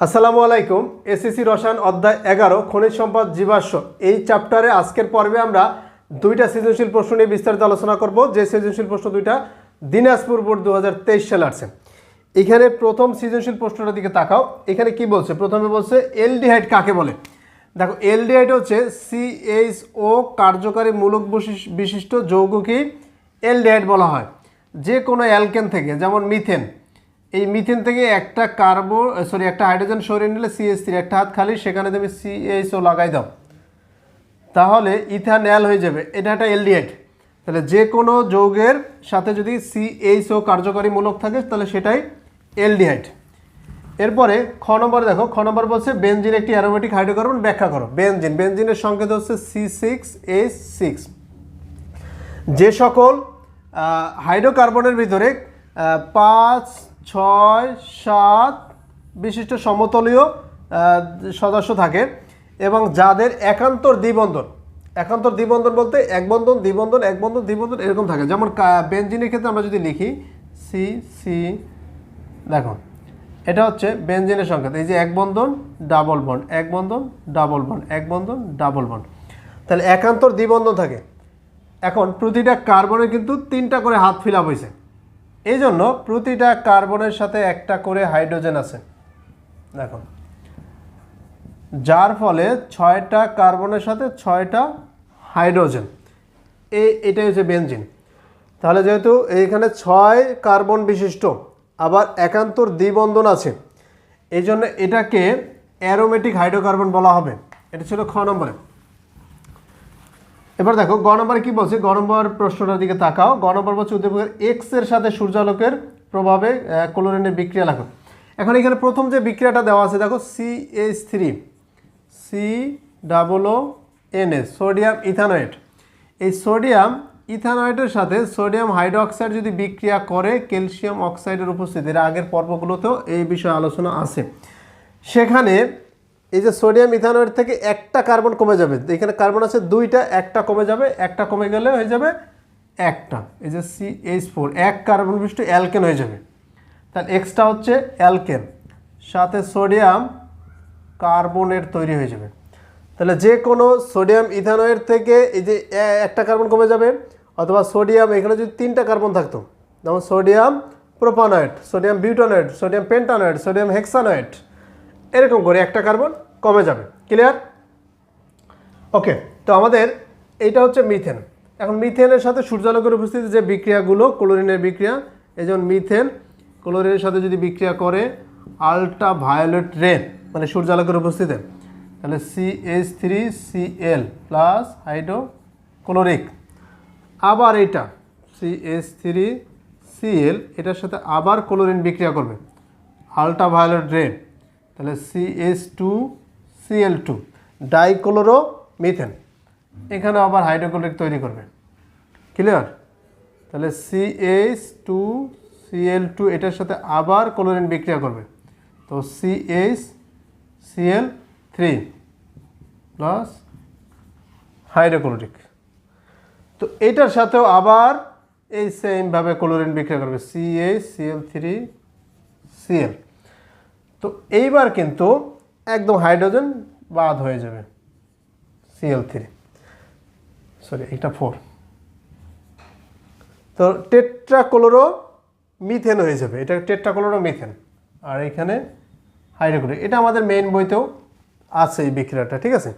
আসসালামু আলাইকুম। এসএসসি রসায়ন অধ্যায় এগারো, খনিজ সম্পদ জীবাশ্ম। এই চ্যাপ্টারে আজকের পর্বে আমরা দুইটা সৃজনশীল প্রশ্ন নিয়ে বিস্তারিত আলোচনা করব। যে সৃজনশীল প্রশ্ন দুইটা দিনাজপুর বোর্ড দু হাজার তেইশ সালে আসছে। এখানে প্রথম সৃজনশীল প্রশ্নটার দিকে তাকাও। এখানে কি বলছে? প্রথমে বলছে, এলডিহাইড কাকে বলে? দেখো, এলডিহাইড হচ্ছে সিএইচও কার্যকারী মূলক বিশিষ্ট যৌগকে এলডিহাইড বলা হয়। যে কোনো অ্যালকেন থেকে, যেমন মিথেন এই মিথেন থেকে একটা কার্বো সরি একটা হাইড্রোজেন সরিয়ে নিলে সিএস থ্রি একটা হাত খালি, সেখানে তুমি সিএইচও লাগাই দাও। তাহলে ইথানল হয়ে যাবে, এটা একটা এলডিহাইড তাহলে যে কোনো যৌগের সাথে যদি সিএইচও কার্যকারী মূলক থাকে, তাহলে সেটাই এলডিহাইড এরপরে খ নম্বর দেখো, খ নম্বর বলছে বেঞ্জিন একটি অ্যারোমেটিক হাইড্রোকার্বন, ব্যাখ্যা করো। বেনজিন, বেনজিনের সংকেত হচ্ছে সি সিক্স এইচ সিক্স যে সকল হাইড্রোকার্বনের ভিতরে পাঁচ ছয়, সাত বিশিষ্ট সমতলীয় সদস্য থাকে এবং যাদের একান্তর দ্বিবন্ধন একান্তর দ্বিবন্ধন বলতে এক বন্ধন, দ্বিবন্ধন, এক বন্ধন, দ্বিবন্ধন এরকম থাকে। যেমন বেনজিনের ক্ষেত্রে আমরা যদি লিখি সি সি দেখো এটা হচ্ছে বেনজিনের সংকেত। এই যে এক বন্ধন ডাবল বন্ড এক বন্ধন ডাবল বন্ড এক বন্ধন ডাবল বন্ড তাহলে একান্তর দ্বিবন্ধন থাকে। এখন প্রতিটা কার্বনের কিন্তু তিনটা করে হাত ফিল আপ হয়েছে। এই জন্য প্রতিটা কার্বনের সাথে একটা করে হাইড্রোজেন আছে। দেখো যার ফলে ছয়টা কার্বনের সাথে ছয়টা হাইড্রোজেন। এই এটাই হচ্ছে বেনজিন। তাহলে যেহেতু এইখানে ছয় কার্বন বিশিষ্ট, আবার একান্তর দ্বিবন্ধন আছে এই জন্য এটাকে অ্যারোমেটিক হাইড্রোকার্বন বলা হবে। এটা ছিল খ নম্বরে। এবার দেখো, গ নম্বরে কি বলছে? গ নম্বর প্রশ্নটার দিকে তাকাও। গ নম্বর বলছে, উদ্দীপকের এক্সের সাথে সূর্যালোকের প্রভাবে ক্লোরিনের বিক্রিয়া লেখো এখন এখানে প্রথম যে বিক্রিয়াটা দেওয়া আছে, দেখো C H three C double O N S sodium ethanoate এই সোডিয়াম ইথানয়েডের সাথে সোডিয়াম হাইড্রোক্সাইড যদি বিক্রিয়া করে, ক্যালসিয়াম অক্সাইডের উপস্থিতি, এর আগের পর্বগুলোতেও এই বিষয়ে আলোচনা আছে। সেখানে এই যে সোডিয়াম ইথানয়েড থেকে একটা কার্বন কমে যাবে, এখানে কার্বন আছে দুইটা, একটা কমে যাবে, একটা কমে গেলে হয়ে যাবে একটা। এই যে সি এইচ ফোর এক কার্বন বিশিষ্ট অ্যালকেন হয়ে যাবে। তাহলে এক্সটা হচ্ছে অ্যালকেন, সাথে সোডিয়াম কার্বনের তৈরি হয়ে যাবে। তাহলে যে কোনো সোডিয়াম ইথানয়েড থেকে এই যে একটা কার্বন কমে যাবে, অথবা সোডিয়াম, এখানে যদি তিনটা কার্বন থাকতো, যেমন sodium propanoate, sodium butanoate, sodium pentanoate, sodium hexanoate এরকম করে একটা কার্বন কমে যাবে। ক্লিয়ার ওকে তো আমাদের এইটা হচ্ছে মিথেন এখন মিথেনের সাথে সূর্যালোকের উপস্থিতি যে বিক্রিয়াগুলো ক্লোরিনের বিক্রিয়া, এই যেমন মিথেন ক্লোরিনের সাথে যদি বিক্রিয়া করে আলট্রা ভায়োলেট রে মানে সূর্যালোকের উপস্থিতি তাহলে H three L plus hydrochloric আবার এইটা এইচ থ্রি এল এটার সাথে আবার ক্লোরিন বিক্রিয়া করবে। আলট্রা ভায়োলেট রে তাহলে C H two C L two dichloromethane এখানে আবার হাইড্রোক্লোরিক তৈরি করবে। ক্লিয়ার তাহলে C H two C L two এটার সাথে আবার ক্লোরিন বিক্রিয়া করবে। তো C H C L three plus hydrochloric তো এটার সাথেও আবার এই সেমভাবে ক্লোরিন বিক্রিয়া করবে। C H C L three CL তো এইবার কিন্তু একদম হাইড্রোজেন বাদ হয়ে যাবে। সিএল থ্রি সরি এটা ফোর তো টেট্রাক্লোরো মিথেন হয়ে যাবে। এটা টেট্রাক্লোরো মিথেন আর এখানে হাইড্রোক্লোরিক এটা আমাদের মেইন বইতেও আছে এই বিক্রিয়াটা, ঠিক আছে?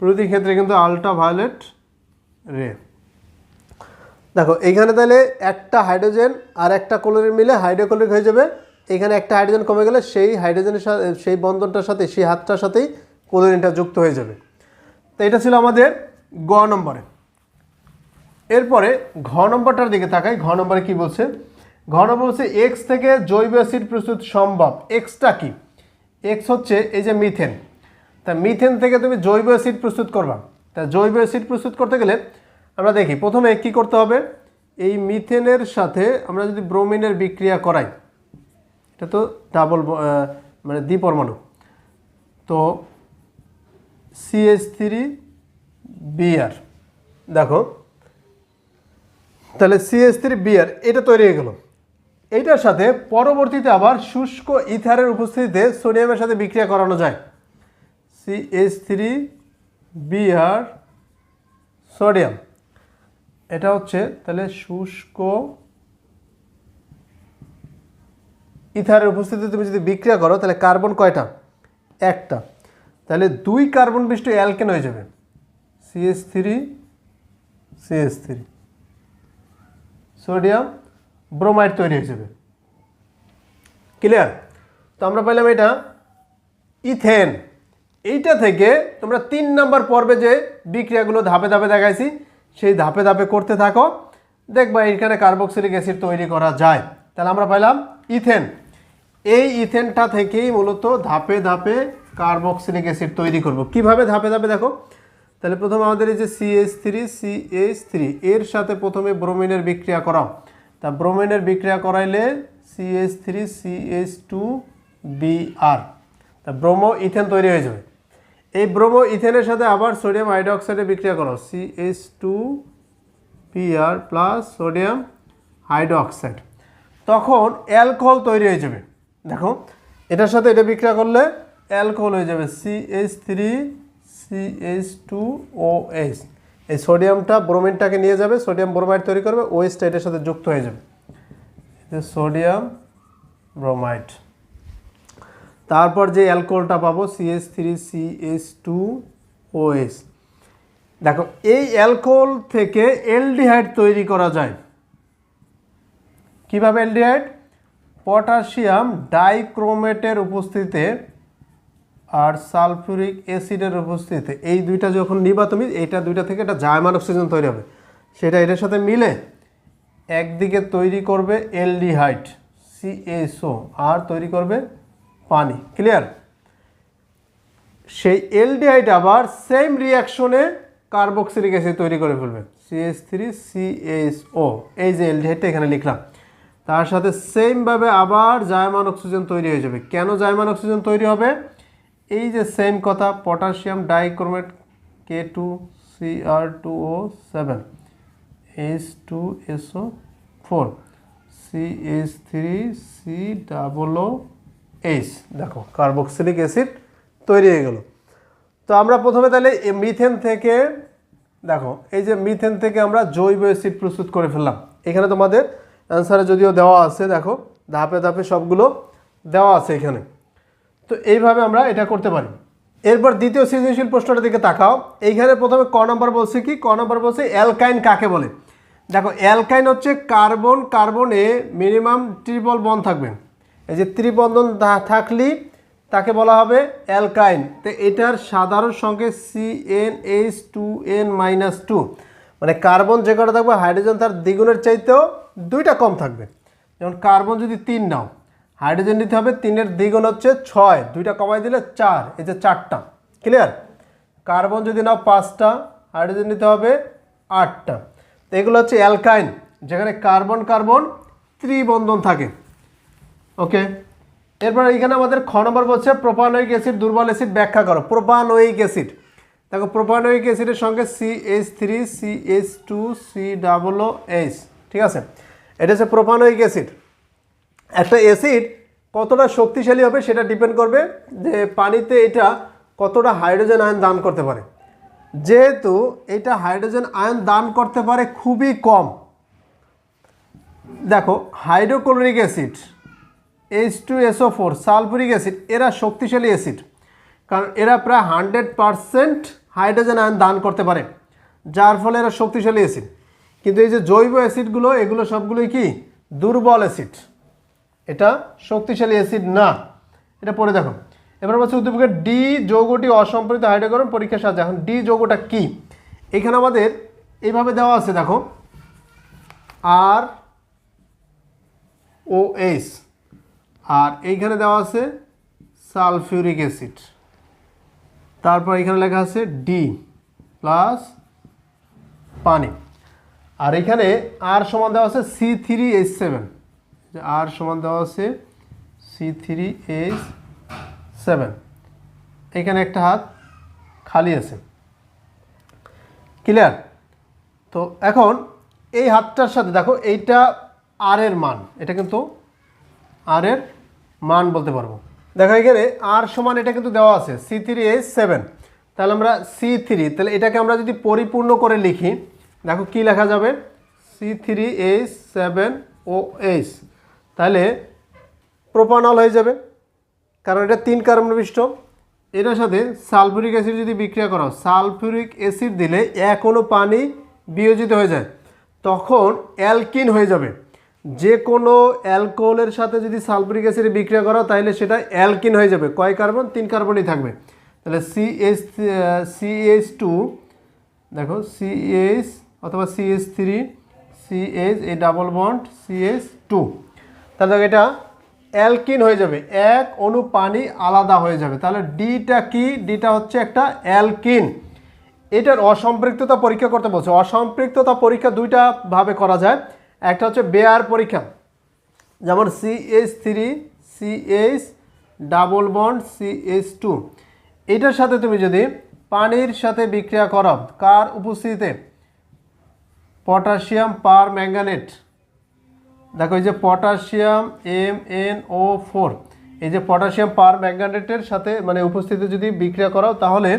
প্রতি ক্ষেত্রে কিন্তু আলট্রা ভায়োলেট রে দেখো, এইখানে তাহলে একটা হাইড্রোজেন আর একটা ক্লোরিন মিলে হাইড্রোক্লোরিক হয়ে যাবে এখানে একটা হাইড্রোজেন কমে গেলে সেই হাইড্রোজেনের সাথে, সেই বন্ধনটার সাথে, সেই হাতটার সাথেই ক্লোরিনটা যুক্ত হয়ে যাবে। তো এটা ছিল আমাদের গ নম্বরে। এরপরে ঘ নম্বরটার দিকে তাকাই। ঘ নম্বরে কি বলছে? ঘ নম্বর বলছে এক্স থেকে জৈব অ্যাসিড প্রস্তুত সম্ভব। এক্সটা কি? এক্স হচ্ছে এই যে মিথেন তা মিথেন থেকে তুমি জৈব অ্যাসিড প্রস্তুত করবা। তা জৈব অ্যাসিড প্রস্তুত করতে গেলে আমরা দেখি, প্রথমে কি করতে হবে? এই মিথেনের সাথে আমরা যদি ব্রোমিনের বিক্রিয়া করাই এটা তো ডাবল মানে দ্বিপরমাণু তো সিএস থ্রি বিআর দেখো, তাহলে সিএস থ্রি বিআর এটা তৈরি হয়ে গেল। এইটার সাথে পরবর্তীতে আবার শুষ্ক ইথারের উপস্থিতিতে সোডিয়ামের সাথে বিক্রিয়া করানো যায়। C H three B R sodium. এটা হচ্ছে তাহলে শুষ্ক ইথারের উপস্থিতিতে তুমি যদি বিক্রিয়া করো, তাহলে কার্বন কয়টা? একটা। তাহলে দুই কার্বন বিশিষ্ট অ্যালকেন হয়ে যাবে। CS three CS three sodium bromide তৈরি হয়ে যাবে। ক্লিয়ার তো আমরা পাইলাম এটা ইথেন। এইটা থেকে তোমরা তিন নাম্বার পর্বে যে বিক্রিয়াগুলো ধাপে ধাপে দেখাইছি, সেই ধাপে ধাপে করতে থাকো। দেখবা এখানে কার্বক্সিলিক অ্যাসিড তৈরি করা যায়। তাহলে আমরা পাইলাম ইথেন। এই ইথেনটা থেকেই মূলত ধাপে ধাপে কার্বক্সিলিক অ্যাসিড তৈরি করব। কীভাবে ধাপে ধাপে দেখো? তাহলে প্রথমে আমাদের এই যে সিএইচ থ্রি সিএইচ থ্রি এর সাথে প্রথমে ব্রোমিনের বিক্রিয়া করাও। তা ব্রোমিনের বিক্রিয়া করাইলে CH three CH two BR তা ব্রোমো ইথেন তৈরি হয়ে যাবে। এই ব্রোমো ইথেনের সাথে আবার সোডিয়াম হাইড্রোক্সাইডে বিক্রিয়া করো। CH two PR plus sodium hydroxide. তখন অ্যালকোহল তৈরি হয়ে যাবে। দেখো, এটার সাথে এটা বিক্রিয়া করলে অ্যালকোহল হয়ে যাবে CH three CH two O H এই সোডিয়ামটা ব্রোমিনটাকে নিয়ে যাবে, সোডিয়াম ব্রোমাইড তৈরি করবে ওয়েসটা এটার সাথে যুক্ত হয়ে যাবে। Sodium bromide. তারপর যে অ্যালকোহলটা পাবো CS three CS two OS দেখো, এই অ্যালকোহল থেকে এলডিহাইড তৈরি করা যায়। কীভাবে এলডিহাইড? পটাশিয়াম ডাইক্রোমেটের উপস্থিতিতে আর সালফিউরিক অ্যাসিডের উপস্থিতিতে। এই দুইটা যখন নিবা তুমি এইটা দুইটা থেকে একটা জায়মান অক্সিজেন তৈরি হবে। সেটা এটার সাথে মিলে একদিকে তৈরি করবে এলডিহাইড সিএসও আর তৈরি করবে পানি। ক্লিয়ার? সেই এলডিহাইড আবার সেম রিয়াকশনে কার্বক্সিলিক অ্যাসিড তৈরি করে ফেলবে। সিএস থ্রি সিএসও এই যে এলডিহাইডটা এখানে লিখলাম। তার সাথে সেমভাবে আবার জায়মান অক্সিজেন তৈরি হয়ে যাবে। কেন জায়মান অক্সিজেন তৈরি হবে? এই যে সেম কথা potassium dichromate K two C R two O seven H two SO four C H three C double O H দেখো কার্বক্সিলিক অ্যাসিড তৈরি হয়ে গেল। তো আমরা প্রথমে তাহলে মিথেন থেকে, দেখো, এই যে মিথেন থেকে আমরা জৈব অ্যাসিড প্রস্তুত করে ফেললাম। এখানে তোমাদের অ্যান্সারে যদিও দেওয়া আছে, দেখো, ধাপে ধাপে সবগুলো দেওয়া আছে এখানে। তো এইভাবে আমরা এটা করতে পারি। এরপর দ্বিতীয় সৃজনশীল প্রশ্নটার দিকে তাকাও। এইখানে প্রথমে ক নম্বর বলছে কি? ক নম্বর বলছে অ্যালকাইন কাকে বলে? দেখো, অ্যালকাইন হচ্ছে কার্বন, কার্বনে মিনিমাম ট্রিপল বন থাকবে। এই যে ত্রিবন্ধন থাকলেই তাকে বলা হবে অ্যালকাইন। তো এটার সাধারণ সঙ্গে C N H two N minus two মানে কার্বন যে কটা থাকবে, হাইড্রোজেন তার দ্বিগুণের চাইতেও দুইটা কম থাকবে। যেমন কার্বন যদি তিন নাও, হাইড্রোজেন নিতে হবে তিনের দ্বিগুণ হচ্ছে ছয়, দুইটা কমাই দিলে চার, এই যে চারটা। ক্লিয়ার কার্বন যদি নাও পাঁচটা, হাইড্রোজেন নিতে হবে আটটা। তো এগুলো হচ্ছে অ্যালকাইন, যেখানে কার্বন কার্বন ত্রিবন্ধন থাকে। ওকে এরপর এখানে আমাদের খ নম্বর বলছে, প্রোপানোয়িক অ্যাসিড দুর্বল অ্যাসিড ব্যাখ্যা করো। Propanoic acid. দেখো, প্রোপানোয়িক অ্যাসিডের সঙ্গে C H three C H two C double H ঠিক আছে? এটা হচ্ছে প্রোপানোয়িক অ্যাসিড। একটা অ্যাসিড কতটা শক্তিশালী হবে সেটা ডিপেন্ড করবে যে পানিতে এটা কতটা হাইড্রোজেন আয়ন দান করতে পারে। যেহেতু এটা হাইড্রোজেন আয়ন দান করতে পারে খুবই কম। দেখো, hydrochloric acid H two SO four sulphuric acid, এরা শক্তিশালী অ্যাসিড। কারণ এরা প্রায় হান্ড্রেড পারসেন্ট হাইড্রোজেন আয়ন দান করতে পারে, যার ফলে এরা শক্তিশালী অ্যাসিড। কিন্তু এই যে জৈব অ্যাসিডগুলো, এগুলো সবগুলোই কি? দুর্বল অ্যাসিড। এটা শক্তিশালী অ্যাসিড না। এটা পড়ে দেখো। এবার বলছে উদ্দীপকের ডি যৌগটি অসম্পৃক্ত হাইড্রোকার্বন পরীক্ষার সাহায্যে। এখন ডি যৌগটা কি? এখানে আমাদের এইভাবে দেওয়া আছে, দেখো। আর ও এইচ। আর এইখানে দেওয়া আছে সালফিউরিক অ্যাসিড। তারপর এখানে লেখা আছে ডি প্লাস পানি। আর এখানে আর সমান দেওয়া আছে C three H seven R সমান দেওয়া আছে সি থ্রি এইচ সেভেন এখানে একটা হাত খালি আছে। ক্লিয়ার তো এখন এই হাতটার সাথে, দেখো, এইটা আর এর মান। এটা কিন্তু আর এর মান বলতে পারব। দেখো, এখানে আর সমান এটা কিন্তু দেওয়া আছে সি থ্রি এইচ সেভেন তাহলে আমরা সি থ্রি তাহলে এটাকে আমরা যদি পরিপূর্ণ করে লিখি দেখো কি লেখা যাবে? C three H seven O H তাহলে প্রোপানল হয়ে যাবে, কারণ এটা তিন কার্বন বিশিষ্ট। এটার সাথে সালফুরিক অ্যাসিড যদি বিক্রিয়া করা সালফুরিক অ্যাসিড দিলে কোনো পানি বিয়োজিত হয়ে যায়। তখন অ্যালকিন হয়ে যাবে। যে কোনো অ্যালকোহলের সাথে যদি সালফুরিক অ্যাসিড বিক্রিয়া করা তাহলে সেটা অ্যালকিন হয়ে যাবে। কয় কার্বন? তিন কার্বনই থাকবে। তাহলে সিএস সিএইচ টু দেখো সিএইচ অথবা সিএস থ্রি সিএইচ এই ডাবল বন্ড সিএস টু তাহলে এটা অ্যালকিন হয়ে যাবে, এক অণু পানি আলাদা হয়ে যাবে। তাহলে ডিটা কি? ডিটা হচ্ছে একটা অ্যালকিন। এটার অসম্পৃক্ততা পরীক্ষা করতে বলছে। অসম্পৃক্ততা পরীক্ষা দুইটা ভাবে করা যায়। একটা হচ্ছে বেয়ার পরীক্ষা। যেমন CH three CH double bond CH two এটার সাথে তুমি যদি পানির সাথে বিক্রিয়া করাও, কার উপস্থিতিতে? Potassium permanganate. দেখো এই যে potassium M N O four, এই যে পটাশিয়াম পার ম্যাঙ্গানেটের সাথে মানে উপস্থিতি যদি বিক্রিয়া করাও, তাহলে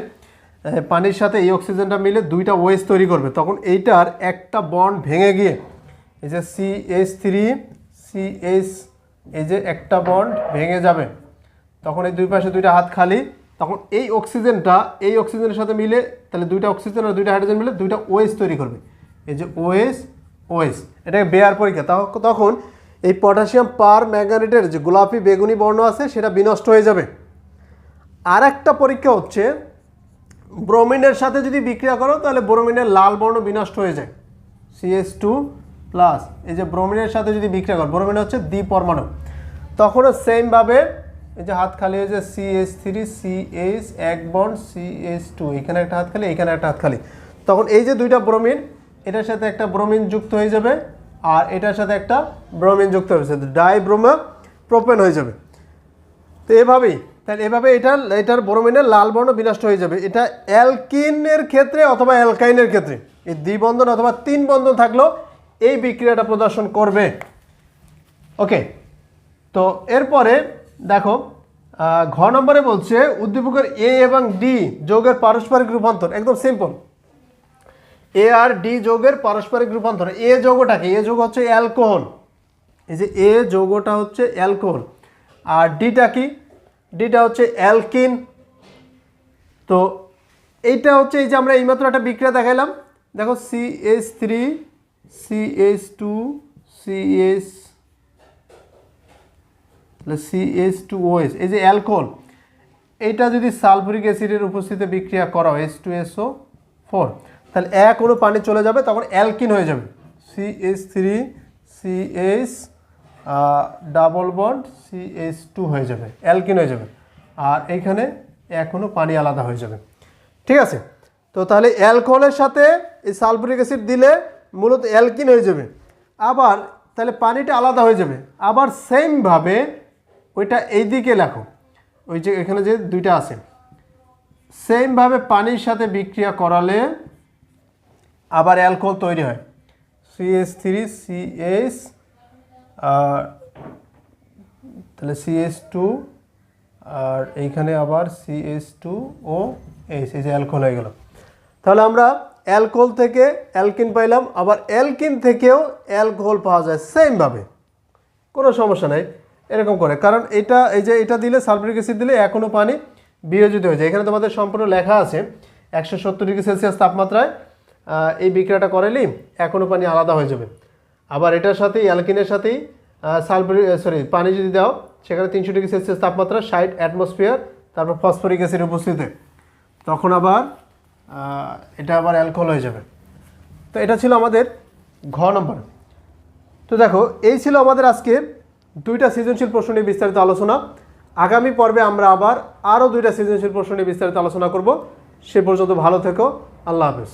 পানির সাথে এই অক্সিজেনটা মিলে দুইটা ওয়েস তৈরি করবে। তখন এইটার একটা বন্ড ভেঙে গিয়ে, এই যে C H three, C H, এই যে একটা বন্ড ভেঙে যাবে। তখন এই দুই পাশে দুইটা হাত খালি, তখন এই অক্সিজেনটা, এই অক্সিজেনের সাথে মিলে, তাহলে দুইটা অক্সিজেন আর দুইটা হাইড্রোজেন মিলে দুইটা ওএস তৈরি করবে। এই যে ওএস ওএস এটাকে বেয়ার পরীক্ষা। তখন এই পটাশিয়াম পার ম্যাঙ্গানেটের যে গোলাপি বেগুনি বর্ণ আছে, সেটা বিনষ্ট হয়ে যাবে। আর একটা পরীক্ষা হচ্ছে, ব্রোমিনের সাথে যদি বিক্রিয়া করো, তাহলে ব্রোমিনের লাল বর্ণ বিনষ্ট হয়ে যায়। সিএস টু প্লাস এই যে ব্রোমিনের সাথে যদি বিক্রিয়া করো, ব্রোমিন হচ্ছে দ্বি পরমাণু তখনও সেমভাবে এই যে হাত খালি হয়েছে সিএস থ্রি সিএস এক বন্ড সিএস টু এখানে একটা হাত খালি, এখানে একটা হাত খালি। তখন এই যে দুইটা ব্রোমিন এটার সাথে একটা ব্রোমিন যুক্ত হয়ে যাবে আর এটার সাথে একটা ব্রোমিন যুক্ত হয়ে যাবে। ডাই ব্রোমা প্রোপেন হয়ে যাবে। তো এভাবেই, তাহলে এভাবে এটা, এটার ব্রোমিনের লাল বর্ণ বিনষ্ট হয়ে যাবে। এটা অ্যালকিনের ক্ষেত্রে অথবা অ্যালকাইনের ক্ষেত্রে, এই দ্বিবন্ধন অথবা তিন বন্ধন থাকলেও এই বিক্রিয়াটা প্রদর্শন করবে। ওকে, তো এরপরে দেখো ঘ নম্বরে বলছে উদ্দীপকের এ এবং ডি যোগের পারস্পরিক রূপান্তর, একদম সিম্পল এ আর ডি যোগের পারস্পরিক রূপান্তর। এ যৌগটা কি? এ যোগ হচ্ছে অ্যালকোহল। এই যে এ যৌগটা হচ্ছে অ্যালকোহল। আর ডিটা কি? ডিটা হচ্ছে অ্যালকিন। তো এইটা হচ্ছে এই যে আমরা এইমাত্র একটা বিক্রিয়া দেখাইলাম। দেখো C H three C H two C H C H two OS এই যে অ্যালকোহল। এইটা যদি সালফুরিক অ্যাসিডের উপস্থিতিতে বিক্রিয়া করা হয় এস টু এসও ফোর তাহলে এক কোনো পানি চলে যাবে, তখন অ্যালকিন হয়ে যাবে। C H three C H double bond C H two হয়ে যাবে, অ্যালকিন হয়ে যাবে। আর এইখানে এখনও পানি আলাদা হয়ে যাবে। ঠিক আছে? তো তাহলে অ্যালকোহলের সাথে এই সালফুরিক অ্যাসিড দিলে মূলত অ্যালকিন হয়ে যাবে। আবার তাহলে পানিটা আলাদা হয়ে যাবে। আবার সেমভাবে ওইটা এই দিকে লেখো। ওই যে এখানে যে দুইটা আছে। সেমভাবে পানির সাথে বিক্রিয়া করালে আবার অ্যালকোহল তৈরি হয়। সিএস থ্রি সিএস তাহলে সিএস টু আর এইখানে আবার সিএস টু ও এইচ এই যে অ্যালকোহল হয়ে গেল। তাহলে আমরা অ্যালকোহল থেকে অ্যালকিন পাইলাম, আবার অ্যালকিন থেকেও অ্যালকোহল পাওয়া যায় সেমভাবে কোনো সমস্যা নাই, এরকম করে। কারণ এটা, এই যে এটা দিলে সালফারিক অ্যাসিড দিলে এখনও পানি বিয়োজিত হয়ে যায়। এখানে তোমাদের সম্পূর্ণ লেখা আছে, একশো সত্তর ডিগ্রি সেলসিয়াস তাপমাত্রায় এই বিক্রিয়াটা করালেই এখনও পানি আলাদা হয়ে যাবে। আবার এটার সাথেই, অ্যালকিনের সাথেই সালফারিক সরি পানি যদি দাও, সেখানে তিনশো ডিগ্রি সেলসিয়াস তাপমাত্রা, ষাট অ্যাটমসফিয়ার তারপর ফসফরিক অ্যাসিড উপস্থিতিতে। তখন আবার এটা আবার অ্যালকোহল হয়ে যাবে। তো এটা ছিল আমাদের ঘ নম্বর। তো দেখো, এই ছিল আমাদের আজকে দুইটা সৃজনশীল প্রশ্ন নিয়ে বিস্তারিত আলোচনা। আগামী পর্বে আমরা আবার আরও দুইটা সৃজনশীল প্রশ্ন নিয়ে বিস্তারিত আলোচনা করব। সে পর্যন্ত ভালো থেকো। আল্লাহ হাফেজ।